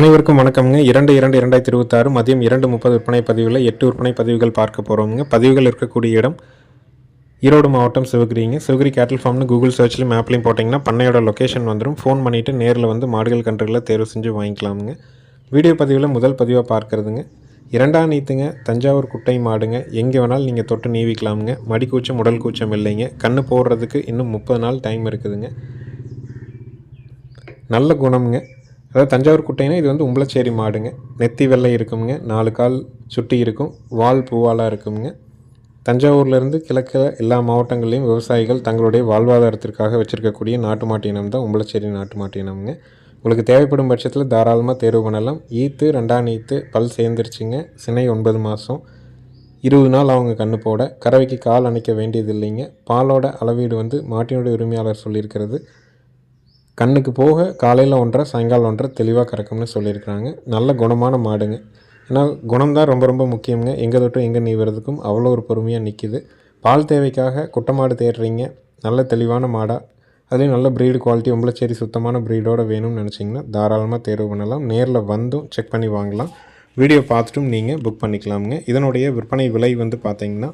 அனைவருக்கும் வணக்கம்ங்க. இரண்டு இரண்டு இரண்டாயிரத்தி இருபத்தாறு மதியம் இரண்டு முப்பது விற்பனை பதிவில் எட்டு விற்பனை பதிவுகள் பார்க்க போகிறோம்ங்க பதிவுகள் இருக்கக்கூடிய இடம் ஈரோடு மாவட்டம் சிவகிரிங்க. சிவகிரி கேட்டில் ஃபார்ம்னு கூகுள் சர்ச்லையும் மேப்லையும் போட்டிங்கன்னா பண்ணையோட லொக்கேஷன் வந்துடும் ஃபோன் பண்ணிவிட்டு நேரில் வந்து மாடுகள் கன்றுகளை தேர்வு செஞ்சு வாங்கிக்கலாமுங்க. வீடியோ பதிவில் முதல் பதிவாக பார்க்குறதுங்க. இரண்டாம் நீத்துங்க தஞ்சாவூர் குட்டை மாடுங்க. எங்கே வேணாலும் நீங்கள் தொட்டு நீவிக்கலாமுங்க. மடி கூச்சம் உடல் கூச்சம் இல்லைங்க. கண்ணு போடுறதுக்கு இன்னும் முப்பது நாள் டைம் இருக்குதுங்க. நல்ல குணம்ங்க. அதாவது தஞ்சாவூர் குட்டைனா இது வந்து உம்பளச்சேரி மாடுங்க. நெத்தி வெள்ளை இருக்குங்க நாலு கால் சுட்டி இருக்கும். வால் பூவாலாக இருக்குங்க தஞ்சாவூர்லேருந்து கிழக்கில் எல்லா மாவட்டங்கள்லேயும் விவசாயிகள் தங்களுடைய வாழ்வாதாரத்திற்காக வச்சுருக்கக்கூடிய நாட்டு மாட்டு இனம் தான் உம்பளச்சேரி நாட்டு மாட்டு இனம்ங்க. உங்களுக்கு தேவைப்படும் பட்சத்தில் தாராளமாக தேர்வு பண்ணலாம். ஈத்து ரெண்டாம் ஈத்து பல் சேர்ந்துருச்சுங்க. சினை ஒன்பது மாதம் இருபது நாள் அவங்க கண்ணு போட. கறவைக்கு கால் அணைக்க வேண்டியது இல்லைங்க பாலோட அளவீடு வந்து மாட்டினுடைய உரிமையாளர் சொல்லியிருக்கிறது. கண்ணுக்கு போக காலையில் ஒன்றரை சாயங்காலம் ஒன்றரை தெளிவாக கறக்கும்னு சொல்லியிருக்கிறாங்க. நல்ல குணமான மாடுங்க. ஏன்னா குணம் தான் ரொம்ப ரொம்ப முக்கியங்க எங்கே தொட்டும் எங்கே நீவுறதுக்கும் அவ்வளோ ஒரு பொறுமையாக நிற்கிது பால் தேவைக்காக குட்டை மாடு தேடுறீங்க. நல்ல தெளிவான மாடாக அதுலேயும் நல்ல ப்ரீடு குவாலிட்டி உம்பளச்சேரி சுத்தமான ப்ரீடோட வேணும்னு நினச்சிங்கன்னா தாராளமாக தேர்வு பண்ணலாம். நேரில் வந்தும் செக் பண்ணி வாங்கலாம். வீடியோ பார்த்துட்டும் நீங்கள் புக் பண்ணிக்கலாமுங்க. இதனுடைய விற்பனை விலை வந்து பார்த்திங்கன்னா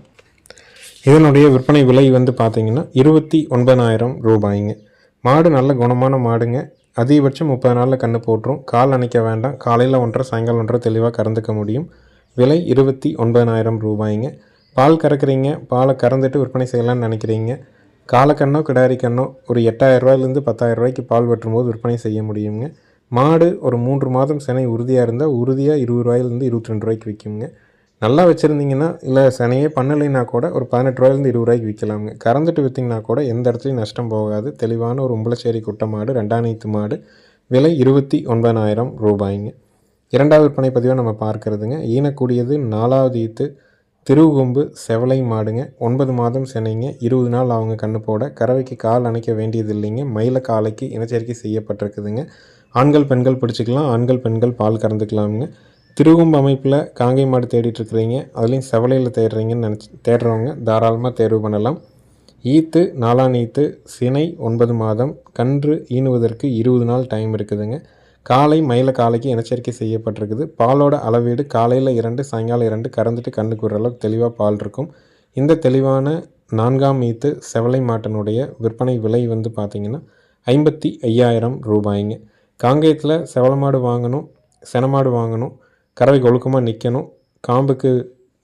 இதனுடைய விற்பனை விலை வந்து பார்த்தீங்கன்னா இருபத்தி ஒன்பதாயிரம் ரூபாய்ங்க. மாடு நல்ல குணமான மாடுங்க. அதிகபட்சம் முப்பது நாளில் கன்று போட்டுரும். கால் அணைக்க வேண்டாம். காலையில் ஒன்றரை சாயங்காலம் ஒன்றரை தெளிவாக கறந்துக்க முடியும். விலை இருபத்தி ஒன்பதாயிரம் ரூபாய்ங்க. பால் கறக்குறீங்க. பாலை கறந்துட்டு விற்பனை செய்யலாம்னு நினைக்கிறீங்க. காலக்கண்ணோ கிடாரி கண்ணோ ஒரு எட்டாயிரரூவாயிலேருந்து பத்தாயிரம் ரூபாய்க்கு பால் வெட்டும்போது விற்பனை செய்ய முடியுங்க. மாடு ஒரு மூன்று மாதம் சினை உறுதியாக இருந்தால் உறுதியாக இருபது ரூபாயிலேருந்து இருபத்தி ரெண்டு ரூபாய்க்கு விற்குங்க நல்லா வச்சுருந்தீங்கன்னா இல்லை சனையே பண்ணலைன்னா கூட ஒரு பதினெட்டு ரூபாயிலேருந்து இருபது ரூபாய்க்கு விற்கலாமுங்க. கறந்துட்டு விற்றிங்கன்னா கூட எந்த இடத்துலையும் நஷ்டம் போகாது. தெளிவான ஒரு உம்பளச்சேரி குட்டை மாடு ரெண்டாணைத்து மாடு. விலை இருபத்தி ஒன்பதாயிரம் ரூபாய்ங்க. இரண்டாவது விற்பனை பதிவாக நம்ம பார்க்கறதுங்க. ஈனக்கூடியது நாலாவது ஈத்து திருவுகொம்பு செவலை மாடுங்க. ஒன்பது மாதம் சென்னைங்க. இருபது நாள் அவங்க கண்ணு போட. கறவைக்கு கால் அணைக்க வேண்டியது இல்லைங்க மயில காலைக்கு இனச்சேர்க்கை செய்யப்பட்டிருக்குதுங்க. ஆண்கள் பெண்கள் பிடிச்சிக்கலாம். ஆண்கள் பெண்கள் பால் கறந்துக்கலாமுங்க. திருகும்பு அமைப்பில் காங்கை மாடு தேடிட்டு இருக்கிறீங்க. அதுலேயும் செவலையில் தேடுறீங்கன்னு நினச்சி தேடுறவங்க தாராளமாக தேர்வு பண்ணலாம். ஈத்து நாலாம் ஈத்து சினை ஒன்பது மாதம் கன்று ஈனுவதற்கு இருபது நாள் டைம் இருக்குதுங்க. காலை மயில காலைக்கு இனச்சரிக்கை செய்யப்பட்டிருக்குது. பாலோட அளவீடு காலையில் இரண்டு சாயங்காலம் இரண்டு கறந்துட்டு கண்ணுக்கு ஒரு அளவுக்கு தெளிவாக பால் இருக்கும். இந்த தெளிவான நான்காம் ஈத்து செவலை மாட்டினுடைய விற்பனை விலை வந்து பார்த்திங்கன்னா ஐம்பத்தி ஐயாயிரம் ரூபாய்ங்க. காங்கேயத்தில் செவலை மாடு வாங்கணும் செனமாடு வாங்கணும் கறவைக்கு ஒழுக்கமாக நிற்கணும் காம்புக்கு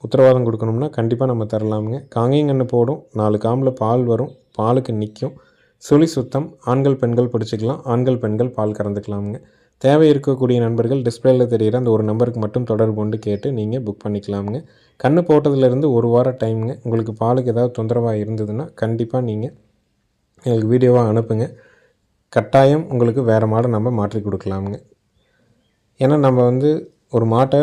உத்தரவாதம் கொடுக்கணும்னா கண்டிப்பாக நம்ம தரலாமுங்க. காங்கேயங்கன்று போடும். நாலு காம்பில் பால் வரும். பாலுக்கு நிற்கும் சுழி சுத்தம். ஆண்கள் பெண்கள் பிடிச்சிக்கலாம். ஆண்கள் பெண்கள் பால் கறந்துக்கலாமுங்க. தேவை இருக்கக்கூடிய நண்பர்கள் டிஸ்பிளேயில் தெரிகிற அந்த ஒரு நம்பருக்கு மட்டும் தொடர்பு கொண்டு கேட்டு நீங்கள் புக் பண்ணிக்கலாமுங்க. கண்ணு போட்டதுலேருந்து ஒரு வாரம் டைமுங்க. உங்களுக்கு பாலுக்கு ஏதாவது தொந்தரவாக இருந்ததுன்னா கண்டிப்பாக நீங்கள் எங்களுக்கு வீடியோவாக அனுப்புங்க. கட்டாயம் உங்களுக்கு வேறு மாடை நம்ம மாற்றி கொடுக்கலாமுங்க. ஏன்னா நம்ம வந்து ஒரு மாட்டை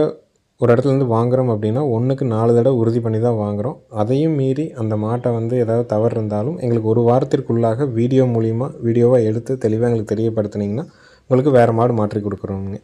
ஒரு இடத்துலேருந்து வாங்குகிறோம் அப்படின்னா ஒன்றுக்கு நாலு தடவை உறுதி பண்ணி தான் வாங்குகிறோம் அதையும் மீறி அந்த மாட்டை வந்து ஏதாவது தவறு இருந்தாலும் எங்களுக்கு ஒரு வாரத்திற்குள்ளாக வீடியோ மூலிமா வீடியோவாக எடுத்து தெளிவாக எங்களுக்கு தெரியப்படுத்துனீங்கன்னா உங்களுக்கு வேறு மாடு மாற்றி கொடுக்குறோங்க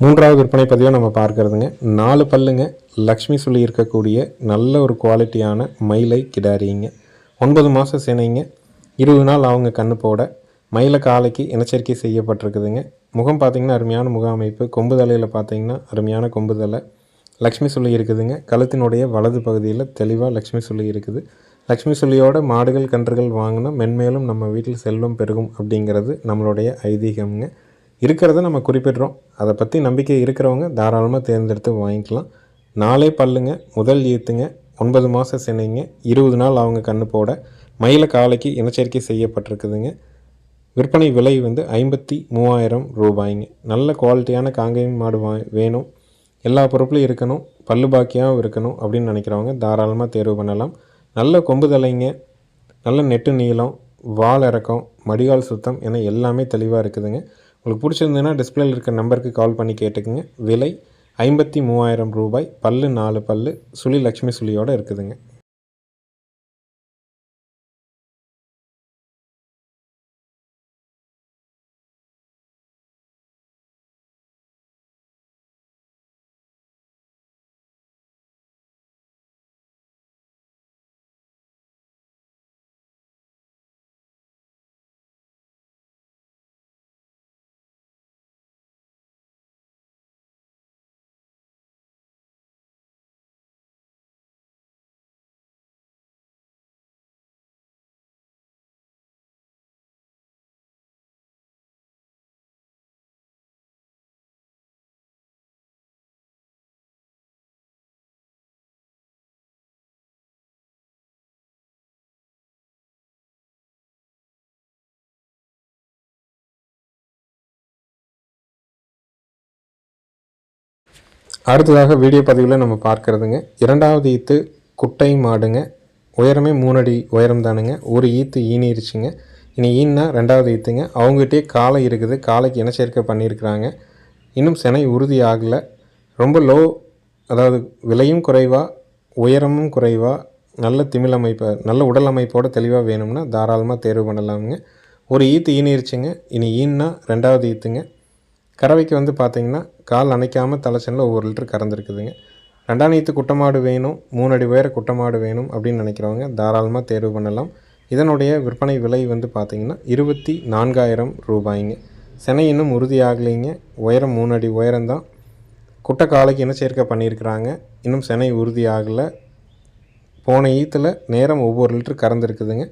மூன்றாவது விற்பனை பதிவை நம்ம பார்க்கறதுங்க. நாலு பல்லுங்க. லக்ஷ்மி சொல்லி இருக்கக்கூடிய நல்ல ஒரு குவாலிட்டியான மயிலை கிடாரிங்க. ஒன்பது மாதம் சினைங்க. இருபது நாள் அவங்க கண்ணு போட. மயில காலைக்கு இனச்சரிக்கை செய்யப்பட்டிருக்குதுங்க. முகம் பார்த்திங்கன்னா அருமையான முக அமைப்பு. கொம்பு தலையில் பார்த்தீங்கன்னா அருமையான கொம்பு தலை. லக்ஷ்மி சொல்லி இருக்குதுங்க. கழுத்தினுடைய வலது பகுதியில் தெளிவாக லக்ஷ்மி சொல்லி இருக்குது. லக்ஷ்மி சொல்லியோட மாடுகள் கன்றுகள் வாங்கினா மென்மேலும் நம்ம வீட்டில் செல்வம் பெருகும் அப்படிங்கிறது நம்மளுடைய ஐதீகம்ங்க. இருக்கிறத நம்ம குறிப்பிடுறோம். அதை பற்றி நம்பிக்கை இருக்கிறவங்க தாராளமாக தேர்ந்தெடுத்து வாங்கிக்கலாம். நாலே பல்லுங்க முதல் ஈத்துங்க ஒன்பது மாதம் சென்னைங்க இருபது நாள் அவங்க கண்ணு போட மயில காலைக்கு இனச்சேர்க்கை செய்யப்பட்டிருக்குதுங்க. விற்பனை விலை வந்து ஐம்பத்தி மூவாயிரம் ரூபாய்ங்க. நல்ல குவாலிட்டியான காங்கேயம் மாடு வா வேணும். எல்லா பொறுப்புலையும் இருக்கணும். பல்லு பாக்கியாகவும் இருக்கணும் அப்படின்னு நினைக்கிறவங்க தாராளமாக தேர்வு பண்ணலாம். நல்ல கொம்பு தலைங்க நல்ல நெட்டு நீளம் வால் இறக்கம் மடிகால் சுத்தம் என எல்லாமே தெளிவாக இருக்குதுங்க. உங்களுக்கு பிடிச்சிருந்ததுன்னா டிஸ்பிளேல இருக்க நம்பருக்கு கால் பண்ணி கேட்டுக்குங்க. விலை ஐம்பத்தி மூவாயிரம் ரூபாய். பல்லு நாலு பல்லு. சுழி லக்ஷ்மி சுழியோடு இருக்குதுங்க. அடுத்ததாக வீடியோ பதிவில் நம்ம பார்க்குறதுங்க. இரண்டாவது ஈத்து குட்டை மாடுங்க. உயரமே மூணடி உயரம் தானுங்க. ஒரு ஈத்து ஈனிருச்சுங்க. இனி ஈன்னா ரெண்டாவது ஈத்துங்க. அவங்ககிட்டயே காளை இருக்குது. காளைக்கு இனச்சேர்க்கை பண்ணியிருக்கிறாங்க? இன்னும் செனை உறுதி ஆகலை. ரொம்ப லோ அதாவது விலையும் குறைவாக உயரமும் குறைவாக நல்ல திமிழ் அமைப்பை நல்ல உடல் அமைப்போடு தெளிவாக வேணும்னா தாராளமாக தேர்வு பண்ணலாமுங்க. ஒரு ஈத்து ஈனிருச்சுங்க. இனி ஈன்னா ரெண்டாவது ஈத்துங்க. கறவைக்கு வந்து பார்த்திங்கன்னா கால் அணைக்காமல் தலைச்சனில் ஒவ்வொரு லிட்டர் கறந்துருக்குதுங்க. ரெண்டாம் நீத்து குட்டமாடு வேணும் மூணு அடி உயர குட்டமாடு வேணும் அப்படின்னு நினைக்கிறவங்க தாராளமாக தேர்வு பண்ணலாம். இதனுடைய விற்பனை விலை வந்து பார்த்திங்கன்னா இருபத்தி நான்காயிரம் ரூபாய்ங்க. செனை இன்னும் உறுதியாகலைங்க. உயரம் மூணு அடி உயரம்தான். குட்டை காலைக்கு என்ன சேர்க்கை பண்ணியிருக்கிறாங்க? இன்னும் செனை உறுதி ஆகலை போன ஈத்தில் நேரம் ஒவ்வொரு லிட்டர் கறந்துருக்குதுங்க.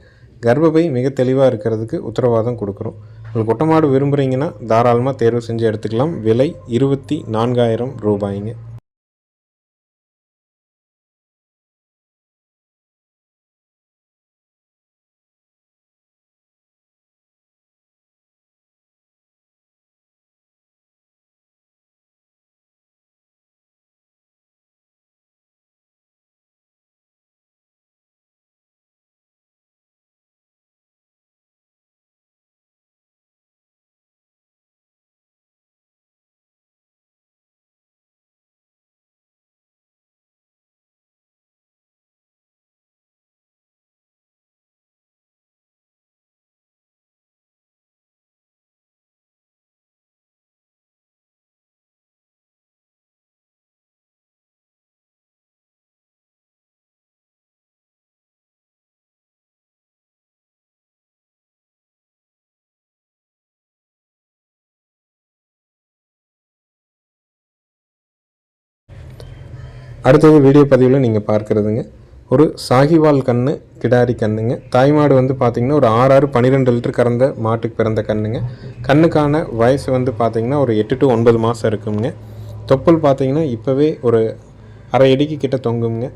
கர்ப்பப்பை மிக தெளிவாக இருக்கிறதுக்கு உத்தரவாதம் கொடுக்குறோம். உங்களுக்கு குட்டை மாடு விரும்புகிறீங்கன்னா தாராளமாக தேர்வு செஞ்சு எடுத்துக்கலாம். விலை இருபத்தி நான்காயிரம் ரூபாய்ங்க. அடுத்தது வீடியோ பதிவில் நீங்கள் பார்க்குறதுங்க. ஒரு சாகிவால் கன்று கிடாரி கண்ணுங்க. தாய்மாடு வந்து பார்த்திங்கன்னா ஒரு ஆறு ஆறு பன்னிரெண்டு லிட்டர் கறந்த மாட்டுக்கு பிறந்த கண்ணுங்க. கண்ணுக்கான வயசு வந்து பார்த்திங்கன்னா ஒரு எட்டு டு ஒன்பது மாதம் இருக்குங்க. தொப்புள் பார்த்திங்கன்னா இப்போவே ஒரு அரை அடிக்கு கிட்ட தொங்குங்க.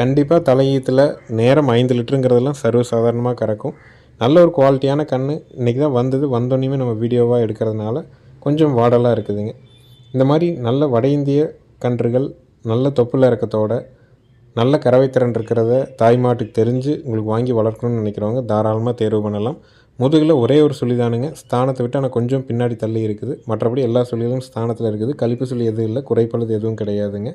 கண்டிப்பாக தலையீத்தில் நேரம் ஐந்து லிட்டருங்கிறதெல்லாம் சர்வசாதாரணமாக கறக்கும். நல்ல ஒரு குவாலிட்டியான கண் இன்றைக்கி தான் வந்தது. வந்தோடனே நம்ம வீடியோவாக எடுக்கிறதுனால கொஞ்சம் வாடலாக இருக்குதுங்க. இந்த மாதிரி நல்ல வட இந்திய கன்றுகள் நல்ல தொப்புள் இறக்கத்தோட நல்ல கறவைத்திறன் இருக்கிறத தாய் மாட்டுக்கு தெரிஞ்சு உங்களுக்கு வாங்கி வளர்க்கணும்னு நினைக்கிறவங்க தாராளமாக தேர்வு பண்ணலாம். முதுகில் ஒரே ஒரு சுழி தானுங்க. ஸ்தானத்தை விட்டு ஆனால் கொஞ்சம் பின்னாடி தள்ளி இருக்குது. மற்றபடி எல்லா சுழிகளும் ஸ்தானத்தில் இருக்குது. கழிப்பு சுழி எதுவும் இல்லை. குறைப்பழுது எதுவும் கிடையாதுங்க.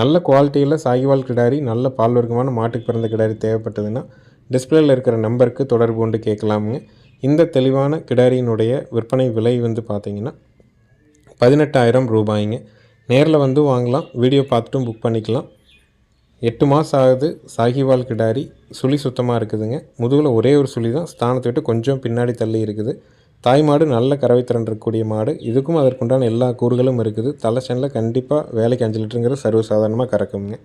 நல்ல குவாலிட்டியில் சாகிவால் கிடாரி நல்ல பால் வர்க்கமான மாட்டுக்கு பிறந்த கிடாரி தேவைப்பட்டதுன்னா டிஸ்பிளேயில் இருக்கிற நம்பருக்கு தொடர்பு கொண்டு கேட்கலாமுங்க. இந்த தெளிவான கிடாரியினுடைய விற்பனை விலை வந்து பார்த்திங்கன்னா பதினெட்டாயிரம் ரூபாய்ங்க. நேரில் வந்து வாங்கலாம். வீடியோ பார்த்துட்டும் புக் பண்ணிக்கலாம். எட்டு மாதம் ஆகுது. சாகிவால் கிடாரி சுழி சுத்தமாக இருக்குதுங்க. முதுகில் ஒரே ஒரு சுழி தான். ஸ்தானத்தை விட்டு கொஞ்சம் பின்னாடி தள்ளி இருக்குது. தாய் மாடு நல்ல கறவைத்திறன் இருக்கக்கூடிய மாடு. இதுக்கும் அதற்குண்டான எல்லா கூறுகளும் இருக்குது. தலைச்சனில் கண்டிப்பாக வேலைக்கு அஞ்சு லிட்டருங்கிறது சர்வசாதாரணமாக கறக்குங்க.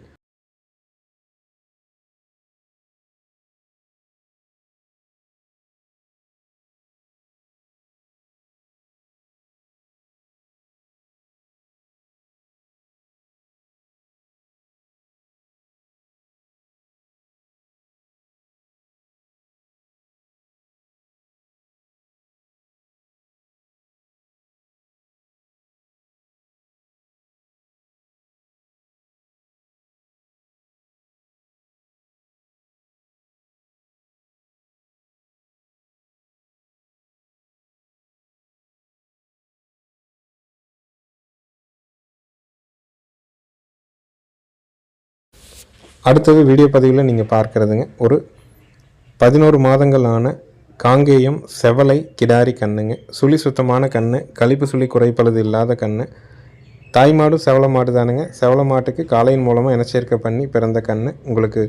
அடுத்தது வீடியோ பதிவில் நீங்கள் பார்க்குறதுங்க. ஒரு பதினோரு மாதங்கள் ஆன காங்கேயம் செவலை கிடாரி கண்ணுங்க. சுழி சுத்தமான கண் கழிப்பு சுழி குறைப்பழுது இல்லாத கண் தாய் மாடு செவல மாடு தானுங்க. செவல மாட்டுக்கு காளையின் மூலமாக இனச்சேர்க்கை பண்ணி பிறந்த கண் உங்களுக்கு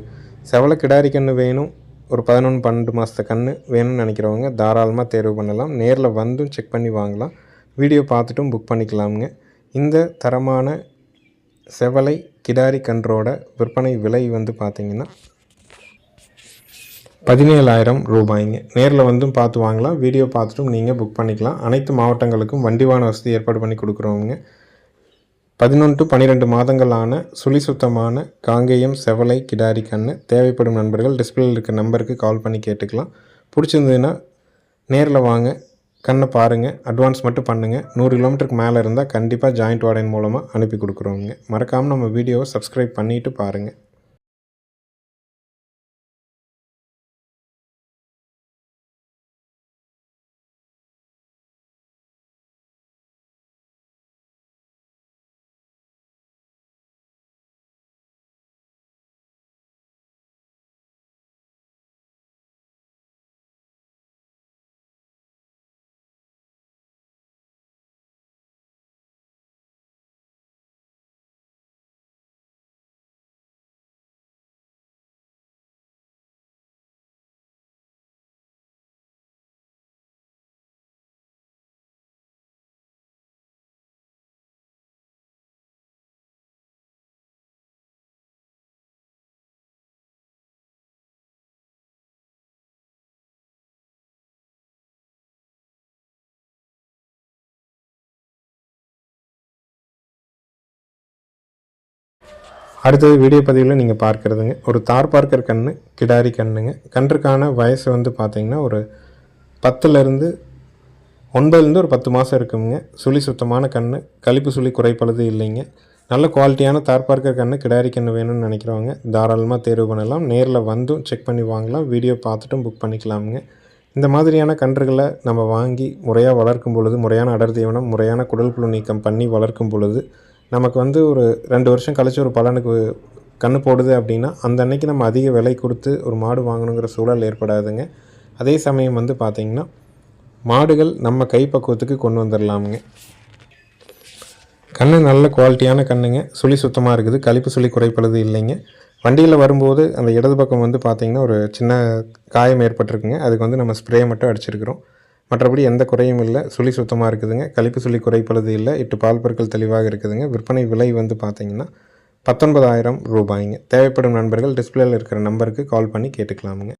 செவல கிடாரி கன்று வேணும். ஒரு பதினொன்று பன்னெண்டு மாதத்து கண் வேணும்னு நினைக்கிறவங்க தாராளமாக தேர்வு பண்ணலாம். நேரில் வந்தும் செக் பண்ணி வாங்கலாம். வீடியோ பார்த்துட்டும் புக் பண்ணிக்கலாமுங்க. இந்த தரமான செவலை கிடாரி கன்றோட விற்பனை விலை வந்து பார்த்திங்கன்னா பதினேழாயிரம் ரூபாய்ங்க. நேரில் வந்தும் பார்த்து வாங்கலாம். வீடியோ பார்த்துட்டும் நீங்கள் புக் பண்ணிக்கலாம். அனைத்து மாவட்டங்களுக்கும் வண்டிவான வசதி ஏற்பாடு பண்ணி கொடுக்குறோங்க பதினொன்று டு பன்னிரெண்டு மாதங்களான சுழி சுத்தமான காங்கேயம் செவலை கிடாரி கண்ணு தேவைப்படும் நண்பர்கள் டிஸ்பிளேயில் இருக்க நம்பருக்கு கால் பண்ணி கேட்டுக்கலாம். பிடிச்சிருந்ததுன்னா நேரில் வாங்க. கண்ணை பாருங்கள் அட்வான்ஸ் மட்டும் பண்ணுங்கள் நூறு கிலோமீட்டருக்கு மேலே இருந்தால் கண்டிப்பாக ஜாயிண்ட் வார்டன் மூலமாக அனுப்பி கொடுக்குறோங்க. மறக்காமல் நம்ம வீடியோவை சப்ஸ்கிரைப் பண்ணிவிட்டு பாருங்கள் அடுத்தது வீடியோ பதிவில் நீங்கள் பார்க்குறதுங்க. ஒரு தார் பார்க்கர் கன்று கிடாரி கண்ணுங்க. கன்றுக்கான வயசு வந்து பார்த்தீங்கன்னா ஒரு பத்துலேருந்து ஒன்பதுலேருந்து ஒரு பத்து மாதம் இருக்குங்க. சுழி சுத்தமான கன்று கழிப்பு சுழி குறைப்பழுது இல்லைங்க. நல்ல குவாலிட்டியான தார் பார்க்கர் கன்று கிடாரி கன்று வேணும்னு நினைக்கிறவங்க தாராளமாக தேர்வு பண்ணலாம். நேரில் வந்தும் செக் பண்ணி வாங்கலாம். வீடியோ பார்த்துட்டும் புக் பண்ணிக்கலாமுங்க. இந்த மாதிரியான கன்றுகளை நம்ம வாங்கி முறையாக வளர்க்கும் பொழுது முறையான அடர் தீவனம் முறையான குடல் புழு நீக்கம் பண்ணி வளர்க்கும் பொழுது நமக்கு வந்து ஒரு ரெண்டு வருஷம் கழிச்சு ஒரு பலனுக்கு கன்று போடுது அப்படின்னா அந்த அன்னைக்கு நம்ம அதிக விலை கொடுத்து ஒரு மாடு வாங்கணுங்கிற சூழல் ஏற்படாதுங்க. அதே சமயம் வந்து பார்த்திங்கன்னா மாடுகள் நம்ம கைப்பக்குவத்துக்கு கொண்டு வந்துடலாமுங்க கண்ணு நல்ல குவாலிட்டியான கண்ணுங்க. சுழி சுத்தமாக இருக்குது. கழிப்பு சுழி குறைப்பழுது இல்லைங்க. வண்டியில் வரும்போது அந்த இடது பக்கம் வந்து பார்த்திங்கன்னா ஒரு சின்ன காயம் ஏற்பட்டிருக்குங்க. அதுக்கு வந்து நம்ம ஸ்ப்ரே மட்டும் அடிச்சிருக்கிறோம். மற்றபடி எந்த குறையும் இல்லை. சுழி சுத்தமாக இருக்குதுங்க. கழிப்பு சுழி குறைப்பழுது இல்லை. எட்டு பால் பொருட்கள் தெளிவாக இருக்குதுங்க. விற்பனை விலை வந்து பார்த்திங்கன்னா பத்தொன்பதாயிரம் ரூபாய்ங்க. தேவைப்படும் நண்பர்கள் டிஸ்பிளேயில் இருக்கிற நம்பருக்கு கால் பண்ணி கேட்டுக்கலாமுங்க.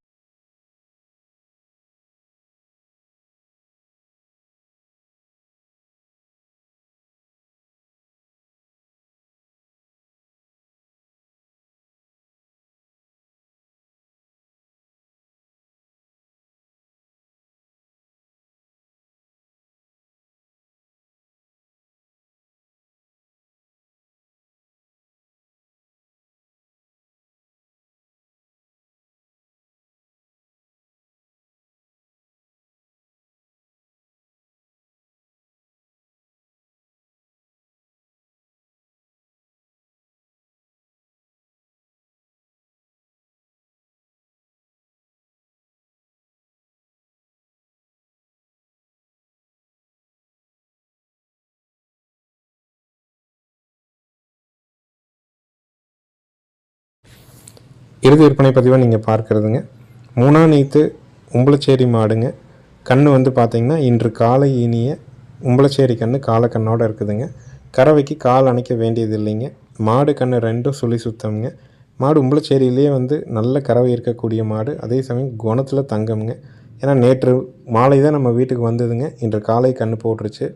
இறுதி விற்பனை பதிவாக நீங்கள் பார்க்குறதுங்க. மூணா நீத்து உம்பளச்சேரி மாடுங்க. கன்று வந்து பார்த்திங்கன்னா இன்று காலை இனிய உம்பளச்சேரி கன்று காலக்கண்ணோடு இருக்குதுங்க. கறவைக்கு கால் அணைக்க வேண்டியது இல்லைங்க மாடு கன்று ரெண்டும் சுழி சுத்தம்ங்க. மாடு உம்பளச்சேரியிலேயே வந்து நல்ல கறவை இருக்கக்கூடிய மாடு. அதே சமயம் குணத்தில் தங்கம்ங்க. ஏன்னா நேற்று மாலை தான் நம்ம வீட்டுக்கு வந்ததுங்க. இன்று காலை கன்று போட்டுருச்சு.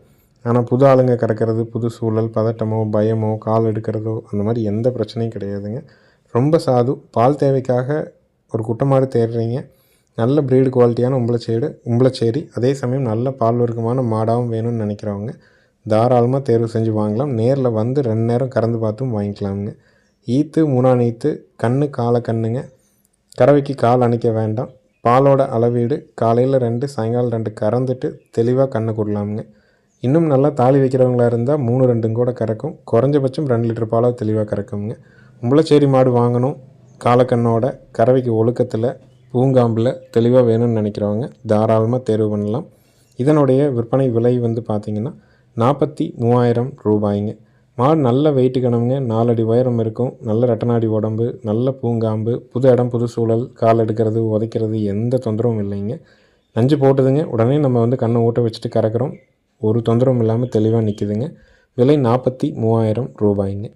ஆனால் புது ஆளுங்க கறக்கிறது புது சூழல் பதட்டமோ பயமோ கால் எடுக்கிறதோ அந்த மாதிரி எந்த பிரச்சனையும் கிடையாதுங்க. ரொம்ப சாது. பால் தேவைக்காக ஒரு குட்டமாடு தேடுறீங்க. நல்ல ப்ரீடு குவாலிட்டியான உம்பளச்சேடு உம்பளச்சேரி. அதே சமயம் நல்ல பால் வர்க்கமான மாடாகவும் வேணும்னு நினைக்கிறவங்க தாராளமாக தேர்வு செஞ்சு வாங்கலாம். நேரில் வந்து ரெண்டு நேரம் கறந்து பார்த்தும் வாங்கிக்கலாமுங்க. ஈத்து மூணாம் ஈத்து கண்ணு காலை கண்ணுங்க. கறவைக்கு கால் அணைக்க வேண்டாம். பாலோட அளவீடு காலையில் ரெண்டு சாயங்காலம் ரெண்டு கறந்துட்டு தெளிவாக கண்ணை கொடுலாமுங்க. இன்னும் நல்லா தாலி வைக்கிறவங்களா இருந்தால் மூணு ரெண்டும் கூட கறக்கும். குறைஞ்சபட்சம் ரெண்டு லிட்டர் பாலாக தெளிவாக கறக்குங்க முள்ளச்சேரி மாடு வாங்கணும். காலக்கண்ணோட கறவைக்கு ஒழுக்கத்தில் பூங்காம்பில் தெளிவாக வேணும்னு நினைக்கிறவங்க தாராளமாக தேர்வு பண்ணலாம். இதனுடைய விற்பனை விலை வந்து பார்த்திங்கன்னா நாற்பத்தி மூவாயிரம் ரூபாய்ங்க. மாடு நல்ல வெயிட்டு கணமுங்க நாலடி உயரம் இருக்கும் நல்ல ரெட்டநாடி உடம்பு நல்ல பூங்காம்பு புது இடம் புது சூழல் கால் எடுக்கிறது உதைக்கிறது எந்த தொந்தரவும் இல்லைங்க. நஞ்சு போட்டுதுங்க. உடனே நம்ம வந்து கண்ணை ஊட்ட வச்சுட்டு கறக்கிறோம். ஒரு தொந்தரவும் இல்லாமல் தெளிவாக நிற்கிதுங்க விலை நாற்பத்தி மூவாயிரம் ரூபாய்ங்க.